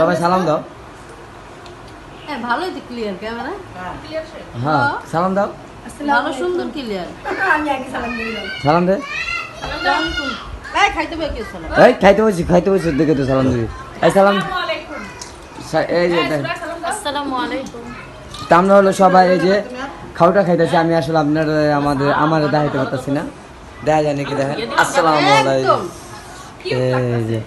সবাই সালাম দাও। হ্যাঁ ভালোই তো ক্লিয়ার ক্যামেরা। হ্যাঁ। সালাম দাও। ভালো সুন্দর ক্লিয়ার সালাম দে। এই খাইতে সালাম এই খাইতে বসি খাইতে বসি দেখে তো সালাম দিবি। এই সালাম। এই যে আসসালামু আলাইকুম। তা আমরা হলো সবাই এই যে খাওয়াটা খাইতেছি আমি আসলে আপনার আমাদের আমার দেখাইতে পারতেছি না। দেখা যায় নাকি দেখেন আসসালামু আলাইকুম। এই যে।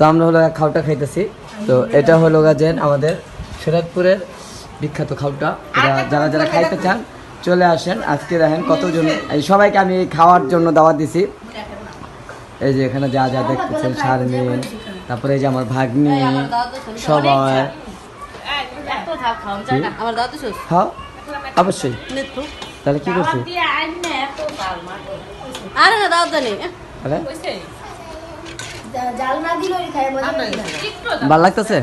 তো আমরা হলো খাওয়াটা খাইতেছি। তো এটা হলো গাজেন আমাদের সিরাজপুরের বিখ্যাত খাওয়াটা যারা যারা খাইতে চান চলে আসেন। আজকে দেখেন কতজন এই সবাইকে আমি এই খাওয়ার জন্য দাওয়াত দিছি। এই যে এখানে যা যা দেখতেছেন শারমিন তারপরে এই যে আমার ভাগ্নি সবাই। হ্যাঁ অবশ্যই। তাহলে কি করছি আরে জাল না দিলেও খাই মজা লাগে না। ভালো লাগতেছে?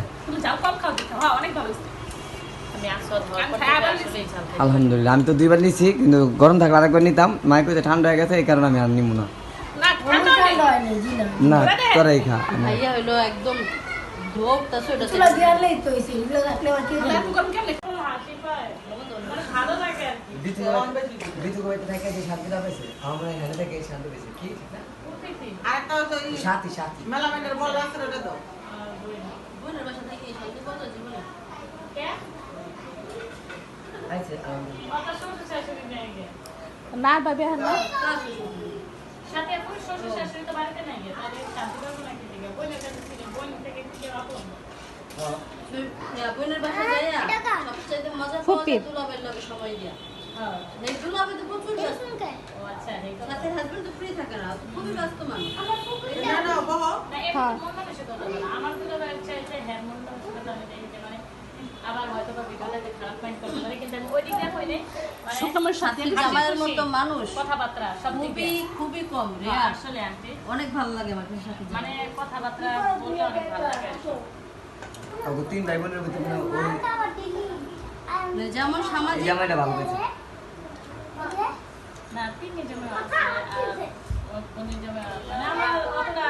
আলহামদুলিল্লাহ আমি তো দুইবার নিছি কিন্তু গরম থাকলে আরেকবার নিতাম। মায়ের কইতে ঠান্ডা হয়ে গেছে এই কারণে আমি আর নিব না। হয় না, তোরাই খা। আমি- ভাইয়া হইল একদম ধোপ তা হইছে, এগুলো রাখলে। যে শান্তি না পেয়েছে আমরা এখানে থেকে শান্তি পেয়েছে কি? সাথী সাথী। বোনের বাসা থেকে শান্তি পাওয়া জীবনে আচ্ছা না ভাবি এখন না। সাথে এখন শ্বশুর শাশুড়ি তো বাড়িতে নাই তাহলে শান্তি পাবো নাকি দিকে বোনের কাছে ছিল বোন থেকে থেকে আপন? বোনের বাসা যাইয়া সবচাইতে মজা পাওয়া লগে সময় দিয়া। হ্যাঁ মানুষ। হ্যাঁ। হ্যাঁ কথাবার্তা সব খুবই খুবই কম হ্যাঁ, আসলে আন্টি। অনেক ভালো লাগে আমার মানে কথাবার্তা বলতে অনেক ভালো লাগে। তিন ভাই বোনের ভিতরে কোনো ওই যেমন সামাজিক জামাইটা ভালো পেয়েছে না তিন নিজমে আছে আর কোন নিজমে মানে আমরা অতটা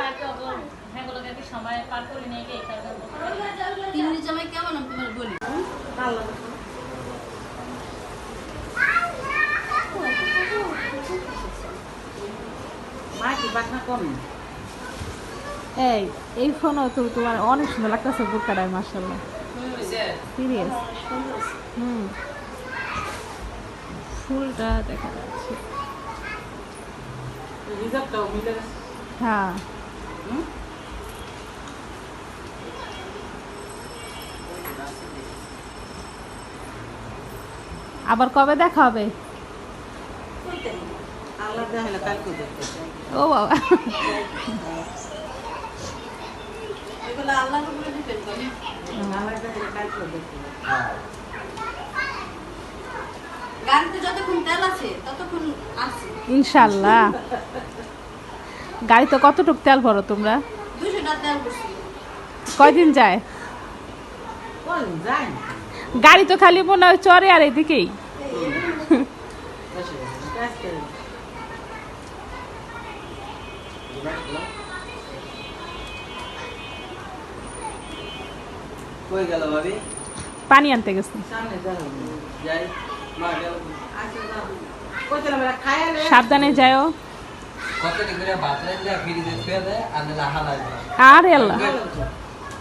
কি সময় পার করে নিয়ে এই কারণে। তিন কেমন? আমি তোমার বলি। এই এই ফোনও তো তোমার অনেক সুন্দর লাগতেছে বুকাটায় মার্শাল্লাহ সিরিয়াস হুম। ফুলটা দেখা যাচ্ছে। হ্যাঁ। আবার কবে দেখা হবে? ও বাবা। এগুলো আল্লাহর উপরে ডিপেন্ড করে গাড়িতে যতক্ষণ তেল আছে ততক্ষণ আছে ইনশাল্লাহ। গাড়িতে কতটুক তেল ভরো তোমরা? কয়দিন যায়? গাড়ি তো খালি মনে হয় চরে আর এদিকেই। কই গেল ভাবি পানি আনতে গেছে। সাবধানে যাও কত করে ভাত রাখলে ফ্রিজে ফেলে দেয় আর নাহলে হালাই দেয় আর আল্লাহ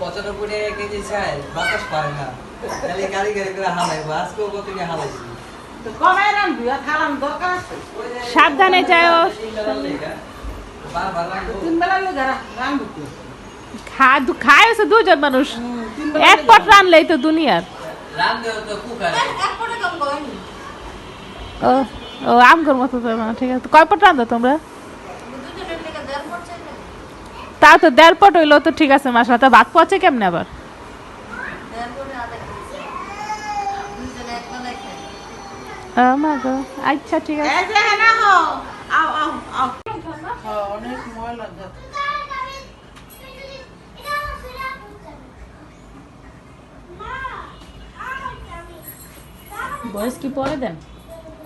পঁচানব্বই টাকা কেজি চাল বাতাস পায় না খালি গাড়ি গাড়ি করে হালাইবো আজকেও কত টাকা হালাইছি সাবধানে যাও খা খায় দুজন মানুষ এক পট রানলেই তো দুনিয়ার রান্ধেও তো কুকারে এক ফোটা কম করেনি ও ও আমগর মতো তো ঠিক আছে। কয় পট রান্ধো তোমরা? তা তো দেড় পট হইল তো ঠিক আছে মাসা তো ভাত পচে কেমনে আবার? দেড় ফোটে আধা কেজি দুজনে এক বেলায়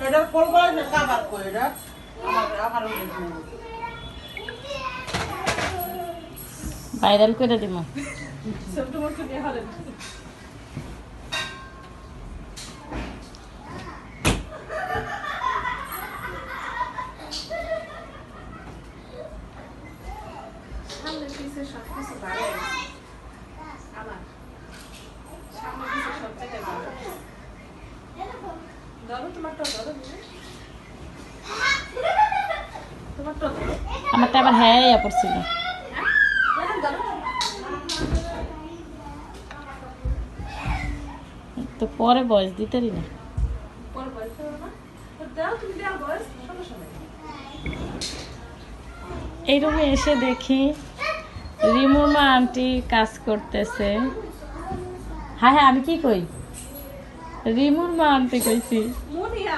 এটার করব না কাবার করে এটা? আমার আমার ভাইরাল করে দিব। সামনে পিছে সব কিছু ভালো আমার সামনে পিছে সব জায়গায় ভালো ধরো তোমারটা ধরো তোমারটা ধরো আবার হ্যাঁ ইয়া পড়ছিল তো পরে বয়স দিতেরই না পর বয়স হলো না তো দাও তুমি দাও বয়স সমস্যা নেই এই রুমে এসে দেখি রিমুমা আন্টি কাজ করতেছে। হ্যাঁ হ্যাঁ আমি কি কই? রিমুর মা আন্টি কইছি। মুনিয়া।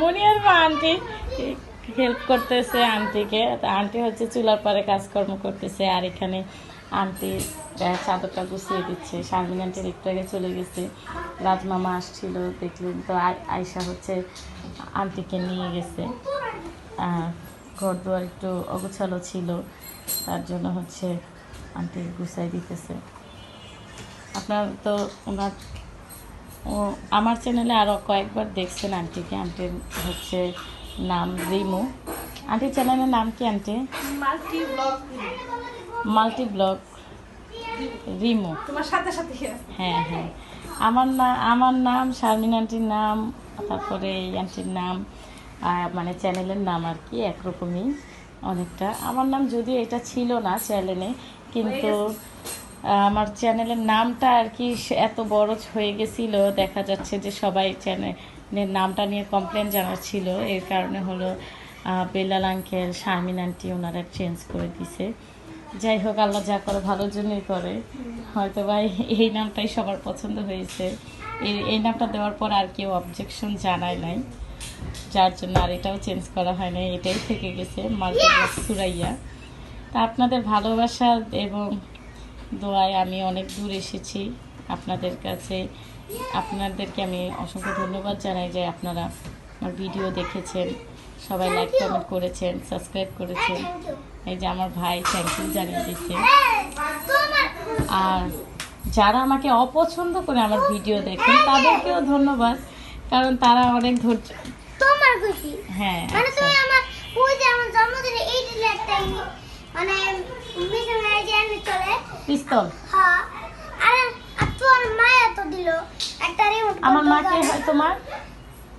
মুনিয়ার মা আন্টি। হেল্প করতেছে আন্টিকে। আন্টি হচ্ছে চুলার পরে কাজকর্ম করতেছে, আর এখানে আন্টি চাদরটা গুছিয়ে দিচ্ছে। শারমিন আন্টির একটু আগে চলে গেছে। রাজমামা আসছিল দেখলেন তো আয়শা হচ্ছে আন্টিকে নিয়ে গেছে। ঘর দুয়ার একটু অগোছালো ছিল, তার জন্য হচ্ছে আন্টি গুছাই দিতেছে। আপনার তো ওনার, ও, আমার চ্যানেলে আরও কয়েকবার দেখছেন আন্টিকে। আন্টির হচ্ছে নাম রিমু। আন্টি চ্যানেলের নাম কি aunty? Multi blog multi blog Rimu. তোমার সাথে সাথে হ্যাঁ হ্যাঁ। আমার না আমার নাম শারমিন আন্টির নাম তারপরে এই আন্টির নাম মানে চ্যানেলের নাম আর কি একরকমই অনেকটা। আমার নাম যদিও এটা ছিল না চ্যানেলে কিন্তু আমার চ্যানেলের নামটা আর কি এত বড় হয়ে গেছিল দেখা যাচ্ছে যে সবাই চ্যানেলের নামটা নিয়ে কমপ্লেন জানার ছিল এর কারণে হলো বেলাল আঙ্কেল শারমিন আন্টি ওনারা চেঞ্জ করে দিছে। যাই হোক আল্লাহ যা করে ভালোর জন্যই করে। হয়তো ভাই এই নামটাই সবার পছন্দ হয়েছে। এই এই নামটা দেওয়ার পর আর কেউ অবজেকশন জানায় নাই। যার জন্য আর এটাও চেঞ্জ করা হয় নাই। এটাই থেকে গেছে মাল্টিপ্লাস সুরাইয়া। তা আপনাদের ভালোবাসা এবং দোয়ায় আমি অনেক দূর এসেছি। আপনাদের কাছে আপনাদেরকে আমি অসংখ্য ধন্যবাদ জানাই যে আপনারা আমার ভিডিও দেখেছেন সবাই লাইক কমেন্ট করেছেন সাবস্ক্রাইব করেছেন। এই যে আমার ভাই থ্যাংক ইউ জানিয়ে দিচ্ছে। আর যারা আমাকে অপছন্দ করে আমার ভিডিও দেখেন তাদেরকেও ধন্যবাদ। কারণ তারা অনেক ধৈর্য তোমার খুশি? হ্যাঁ মানে আচ্ছা। তুমি আমার ওই যে আমার জন্মদিনে এই একটা মানে মিশন যে চলে পিস্তল। হ্যাঁ। আর একটা রিমোট আমার মাকে হয় তোমার?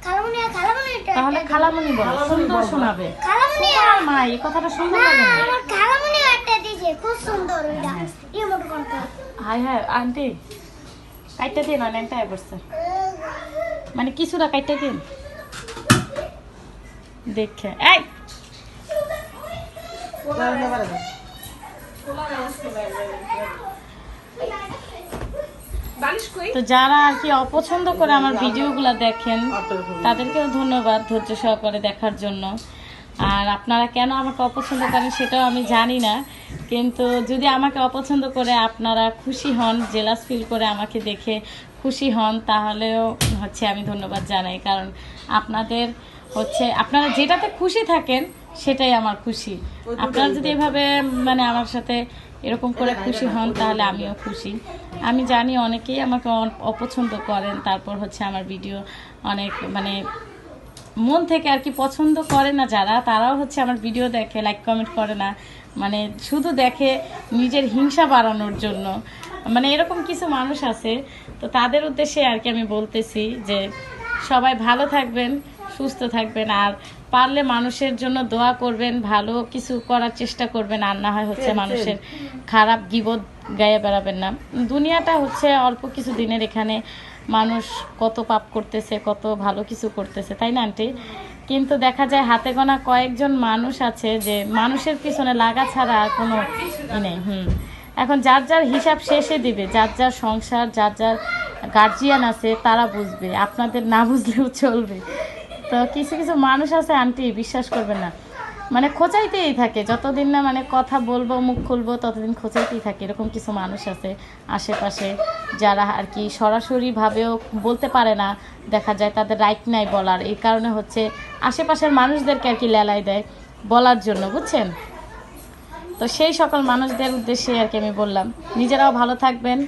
খালামুনি খালামুনি তাহলে খালামণি বলো সুন্দর শোনাবে। খালামুনি তোমার মা এই কথাটা সুন্দর না লাগে না? আমার খালামুনি একটা দিয়েছে খুব সুন্দর ওইটা। Remote control hi hi aunty. কাইটা দিন অনেকটা মানে কিছুটা কাইটা দিন দেখে। এই! তো যারা আর কি অপছন্দ করে আমার ভিডিওগুলো দেখেন তাদেরকেও ধন্যবাদ ধৈর্য সহকারে দেখার জন্য। আর আপনারা কেন আমাকে অপছন্দ করেন সেটাও আমি জানি না। কিন্তু যদি আমাকে অপছন্দ করে আপনারা খুশি হন জেলাস ফিল করে আমাকে দেখে খুশি হন তাহলেও হচ্ছে আমি ধন্যবাদ জানাই। কারণ আপনাদের হচ্ছে আপনারা যেটাতে খুশি থাকেন সেটাই আমার খুশি। আপনারা যদি এভাবে মানে আমার সাথে এরকম করে খুশি হন তাহলে আমিও খুশি। আমি জানি অনেকেই আমাকে অপছন্দ করেন, তারপর হচ্ছে আমার ভিডিও অনেক মানে মন থেকে আর কি পছন্দ করে না যারা, তারাও হচ্ছে আমার ভিডিও দেখে লাইক কমেন্ট করে না। মানে শুধু দেখে নিজের হিংসা বাড়ানোর জন্য। মানে এরকম কিছু মানুষ আছে, তো তাদের উদ্দেশ্যে আর কি আমি বলতেছি যে সবাই ভালো থাকবেন। সুস্থ থাকবেন আর পারলে মানুষের জন্য দোয়া করবেন ভালো কিছু করার চেষ্টা করবেন আর না হয় হচ্ছে মানুষের খারাপ গিবত গায়ে বেড়াবেন না। দুনিয়াটা হচ্ছে অল্প কিছু দিনের এখানে মানুষ কত পাপ করতেছে কত ভালো কিছু করতেছে তাই না আন্টি? কিন্তু দেখা যায় হাতে গোনা কয়েকজন মানুষ আছে যে মানুষের পিছনে লাগা ছাড়া আর কোনো ই নেই হুম। এখন যার যার হিসাব শেষে দিবে যার যার সংসার যার যার গার্জিয়ান আছে তারা বুঝবে আপনাদের না বুঝলেও চলবে। তো কিছু কিছু মানুষ আছে, আন্টি, বিশ্বাস করবে না। মানে খোঁচাইতেই থাকে, যতদিন না মানে কথা বলব, মুখ খুলবো, ততদিন খোঁচাইতেই থাকে। এরকম কিছু মানুষ আছে আশেপাশে যারা আর কি সরাসরিভাবেও বলতে পারে না, দেখা যায় তাদের রাইট নাই বলার। এই কারণে হচ্ছে আশেপাশের মানুষদেরকে আর কি লেলাই দেয় বলার জন্য, বুঝছেন? তো সেই সকল মানুষদের উদ্দেশ্যে আর কি আমি বললাম, নিজেরাও ভালো থাকবেন,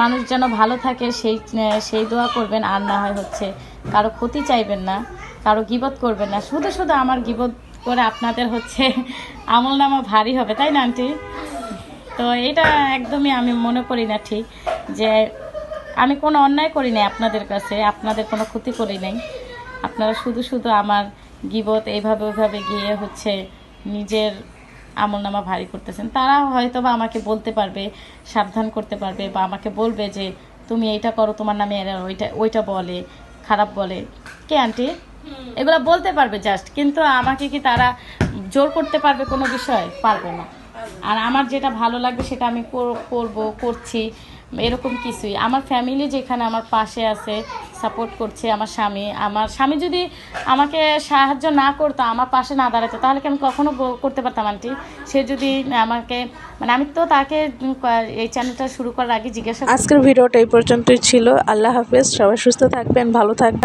মানুষ যেন ভালো থাকে, সেই সেই দোয়া করবেন, আর না হয় হচ্ছে কারও ক্ষতি চাইবেন না। কারও গিবত করবেন না। শুধু শুধু আমার গিবত করে আপনাদের হচ্ছে আমল নামা ভারী হবে, তাই না আন্টি? তো এটা একদমই আমি মনে করি না ঠিক, যে আমি কোনো অন্যায় করি নাই আপনাদের কাছে, আপনাদের কোনো ক্ষতি করি নাই। আপনারা শুধু শুধু আমার গিবত এইভাবে ওইভাবে গিয়ে হচ্ছে নিজের আমল নামা ভারী করতেছেন। তারা হয়তো বা আমাকে বলতে পারবে, সাবধান করতে পারবে বা আমাকে বলবে যে, তুমি এইটা করো, তোমার নামে এরা ওইটা ওইটা বলে, খারাপ বলে। কে আন্টি? এগুলো বলতে পারবে জাস্ট কিন্তু আমাকে কি তারা জোর করতে পারবে কোনো বিষয়? পারবে না। আর আমার যেটা ভালো লাগবে সেটা আমি কর- করব, করছি, এরকম কিছুই। আমার ফ্যামিলি যেখানে আমার পাশে আছে সাপোর্ট করছে আমার স্বামী। আমার স্বামী যদি আমাকে সাহায্য না করতো, আমার পাশে না দাঁড়াতো, তাহলে কি আমি কখনো করতে পারতাম, আন্টি? সে যদি আমাকে মানে আমি তো তাকে এই চ্যানেলটা শুরু করার আগে জিজ্ঞাসা আজকের ভিডিওটা এই পর্যন্তই ছিল। আল্লাহ হাফেজ। সবাই সুস্থ থাকবেন, ভালো থাকবেন।